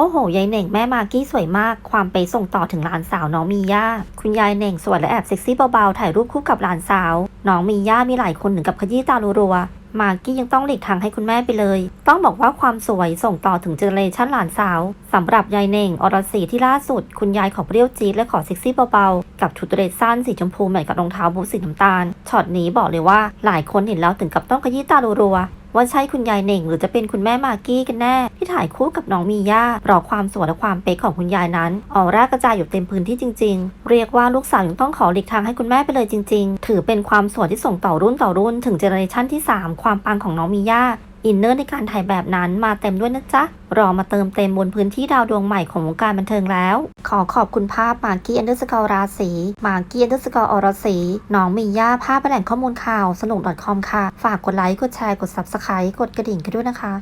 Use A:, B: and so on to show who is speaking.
A: โอ้โห ยายเหน่งแม่มากกี้สวยมาก ความเป๊ะส่งต่อถึงหลานสาวน้องมีย่า คุณยายเหน่งสวยและแอบเซ็กซี่เบาๆ ถ่ายรูปคู่กับหลานสาว น้องมีย่ามีหลายคนถึงกับขยี้ตารัวๆมากกี้ยังต้องหลีกทางให้คุณแม่ไปเลย ต้องบอกว่าความสวยส่งต่อถึงเจเนอเรชันหลานสาว สำหรับยายเหน่ง อรศรีที่ล่าสุด คุณยายขอเปรี้ยวจี๊ดและขอเซ็กซี่เบาๆ กับชุดเดรสสั้นสีชมพูแมทกับรองเท้าบูทสีน้ำตาล ช็อตนี้บอกเลยว่าหลายคนเห็นแล้วถึงกับต้องขยี้ตารัวๆ ว่าใช่คุณยายเหน่ง หรือจะเป็นคุณแม่มากกี้กันแน่ ที่ถ่ายคู่กับน้องมีย่ารอความสวยและความเป๊กของคุณยายนั้นออร่ากระจายอยู่เต็มพื้นที่จริง ๆ เรียกว่าลูกสาวยังต้องขอหลีกทางให้คุณแม่ไปเลยจริง ๆ ถือเป็นความสวยที่ส่งต่อรุ่นต่อรุ่น ถึงเจเนอเรชันที่ 3 ความปังของน้องมีย่า อินเนอร์ในการถ่ายแบบนั้นมาเต็มด้วยนะจ๊ะ รอมาเติมเต็มบนพื้นที่ดาวดวงใหม่ของวงการบันเทิงแล้ว ขอขอบคุณภาพมากกี้อันเดอร์สกอร์ราศีมากกี้อันเดอร์สกอร์อรศีน้องมีย่าภาพแหล่งข้อมูลข่าวสนุก .com ค่ะ ฝากกดไลค์กดแชร์กด subscribe กดกระดิ่งกันด้วยนะคะ